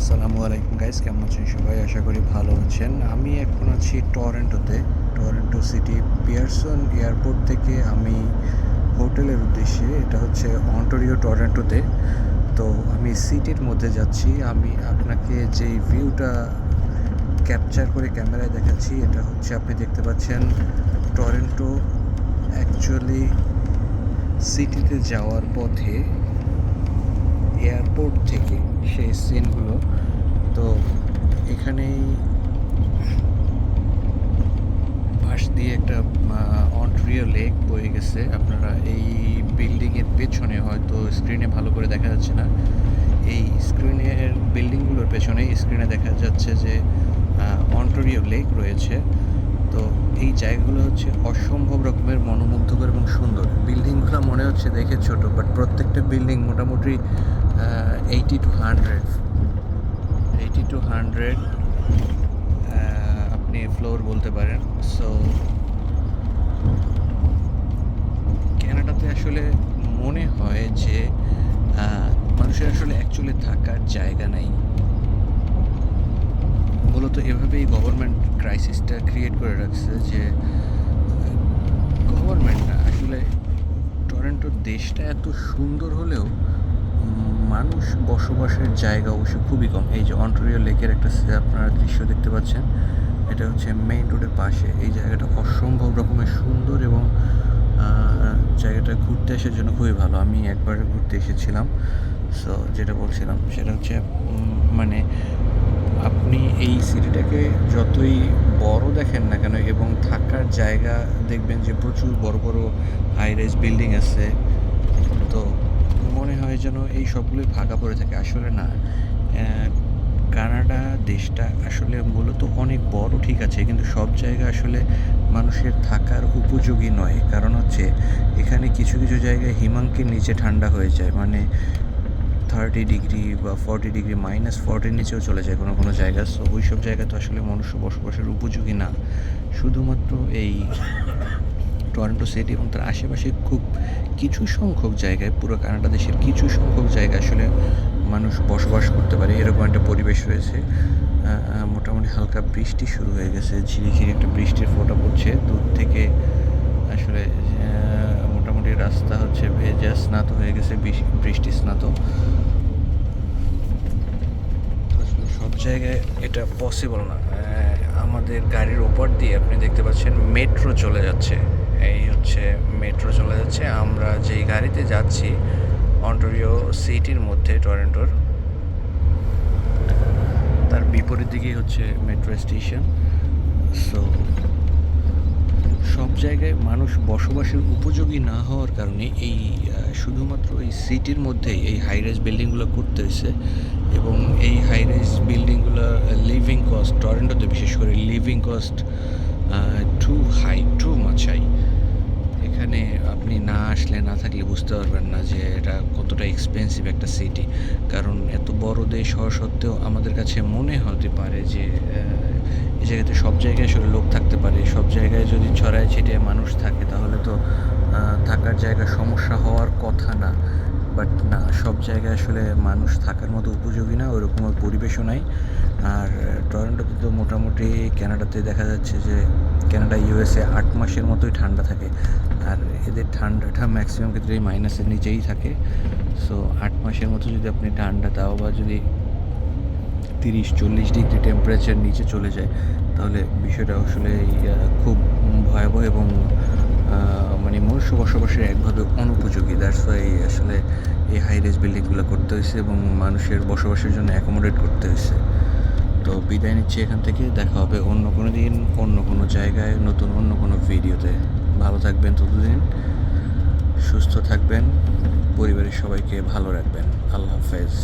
আসসালামু আলাইকুম গাইস, কেমন আছেন সবাই? আশা করি ভালো আছেন। আমি এখন আছি টরেন্টোতে, টরেন্টো সিটি পিয়ারসন এয়ারপোর্ট থেকে আমি হোটেলের উদ্দেশ্যে, এটা হচ্ছে অন্টোরিও টরেন্টোতে। তো আমি সিটির মধ্যে যাচ্ছি, আমি আপনাকে যেই ভিউটা ক্যাপচার করে ক্যামেরায় দেখাচ্ছি, এটা হচ্ছে আপনি দেখতে পাচ্ছেন টরেন্টো। অ্যাকচুয়ালি সিটিতে যাওয়ার পথে এয়ারপোর্ট থেকে সেই সিনগুলো তো এখানেই পাশ দিয়ে একটা অন্ট্রিও লেক বয়ে গেছে। আপনারা এই বিল্ডিংয়ের পেছনে হয়তো স্ক্রিনে ভালো করে দেখা যাচ্ছে না। এই স্ক্রিনের বিল্ডিংগুলোর পেছনে স্ক্রিনে দেখা যাচ্ছে যে অন্টোরিও লেক রয়েছে। তো এই জায়গাগুলো হচ্ছে অসম্ভব রকমের মনোমুগ্ধকর এবং সুন্দর। বিল্ডিংগুলো মনে হচ্ছে দেখে ছোট বাট প্রত্যেকটা বিল্ডিং মোটামুটি eighty to hundred eighty to hundred আপনি ফ্লোর বলতে পারেন। সো ক্যানাডাতে আসলে মনে হয় যে মানুষের আসলে অ্যাকচুয়ালি থাকার জায়গা নাই। মূলত এভাবেই গভর্নমেন্ট ক্রাইসিসটা ক্রিয়েট করে রাখছে যে গভর্নমেন্ট আসলে টরেন্টোর দেশটা এত সুন্দর হলেও মানুষ বসবাসের জায়গা অবশ্য খুবই কম। এই যে অন্টোরিও লেকের একটা আপনারা দৃশ্য দেখতে পাচ্ছেন, এটা হচ্ছে মেইন রোডের পাশে। এই জায়গাটা অসম্ভব রকমের সুন্দর এবং জায়গাটা ঘুরতে আসার জন্য খুবই ভালো। আমি একবার ঘুরতে এসেছিলাম সো যেটা বলছিলাম সেটা হচ্ছে মানে আপনি এই সিটিটাকে যতই বড় দেখেন না কেন এবং থাকার জায়গা দেখবেন যে প্রচুর বড় বড় হাই রাইজ বিল্ডিং আছে, তো মনে হয় যেন এই সবগুলোই ফাঁকা পড়ে থাকে। আসলে না কানাডা দেশটা আসলে মূলত অনেক বড় ঠিক আছে, কিন্তু সব জায়গা আসলে মানুষের থাকার উপযোগী নয়। কারণ হচ্ছে, এখানে কিছু কিছু জায়গায় হিমাঙ্কের নিচে ঠান্ডা হয়ে যায়। মানে থার্টি ডিগ্রি বা ফর্টি ডিগ্রি মাইনাস ফর্টির নিচেও চলে যায় কোনো কোনো জায়গা। সো ওই সব জায়গা তো আসলে মনুষ্য বসবাসের উপযোগী না। শুধুমাত্র এই টরন্টো সিটি এবং তার আশেপাশে খুব কিছু সংখ্যক জায়গায়, পুরো কানাডা দেশের কিছু সংখ্যক জায়গায় আসলে মানুষ বসবাস করতে পারে। এরকম একটা পরিবেশ রয়েছে। মোটামুটি হালকা বৃষ্টি শুরু হয়ে গেছে, ঝিরিঝিরি একটা বৃষ্টির ফোঁটা পড়ছে। দূর থেকে আসলে মোটামুটি রাস্তা হচ্ছে ভেজা, স্নাত হয়ে গেছে বৃষ্টি স্নাত। সব জায়গায় এটা পসিবল না। আমাদের গাড়ির ওপর দিয়ে আপনি দেখতে পাচ্ছেন মেট্রো চলে যাচ্ছে। এই হচ্ছে মেট্রো চলে যাচ্ছে। আমরা যেই গাড়িতে যাচ্ছি অন্টোরিও সিটির মধ্যে টরেন্টোর তার বিপরীত দিকেই হচ্ছে মেট্রো স্টেশন। সো সব জায়গায় মানুষ বসবাসের উপযোগী না হওয়ার কারণে এই শুধুমাত্র এই সিটির মধ্যেই এই হাই রাইজ বিল্ডিংগুলো করতে হয়েছে এবং এই হাই রাইজ বিল্ডিংগুলো লিভিং কস্ট টরেন্টোতে বিশেষ করে living cost too high too much high এখানে আপনি না আসলে না থাকলে বুঝতে পারবেন না যে এটা কতটা এক্সপেন্সিভ একটা সিটি কারণ এত বড় দেশ হওয়া সত্ত্বেও আমাদের কাছে মনে হতে পারে যে এই জায়গাতে সব জায়গায় আসলে লোক থাকতে পারে। সব জায়গায় যদি ছড়ায় ছিটিয়ে মানুষ থাকে তাহলে তো থাকার জায়গা সমস্যা হওয়ার কথা না। বাট না, সব জায়গায় আসলে মানুষ থাকার মতো উপযোগী না ওইরকম পরিবেশও নাই। আর, টরেন্টোতে তো মোটামুটি কানাডাতে দেখা যাচ্ছে যে কানাডা ইউএসএ আট মাসের মতোই ঠান্ডা থাকে। আর এদের ঠান্ডাটা ম্যাক্সিমাম ক্ষেত্রে এই মাইনাসের নিচেই থাকে। সো আট মাসের মতো যদি আপনি ঠান্ডা, তাও বা যদি তিরিশ, চল্লিশ ডিগ্রি টেম্পারেচার নিচে চলে যায়, তাহলে বিষয়টা আসলে খুব ভয়াবহ এবং মানে মনুষ্য বসবাসের একভাবে অনুপযোগী। দ্যাটস ওয়াই আসলে এই হাই রেজ বিল্ডিংগুলো করতে হয়েছে এবং মানুষের বসবাসের জন্য অ্যাকোমোডেট করতে হয়েছে। তো বিদায় নিচ্ছি এখান থেকে। দেখা হবে অন্য কোনো দিন, অন্য কোনো জায়গায়, নতুন অন্য কোনো ভিডিওতে। ভালো থাকবেন ততদিন, সুস্থ থাকবেন, পরিবারের সবাইকে ভালো রাখবেন। আল্লাহ হাফেজ।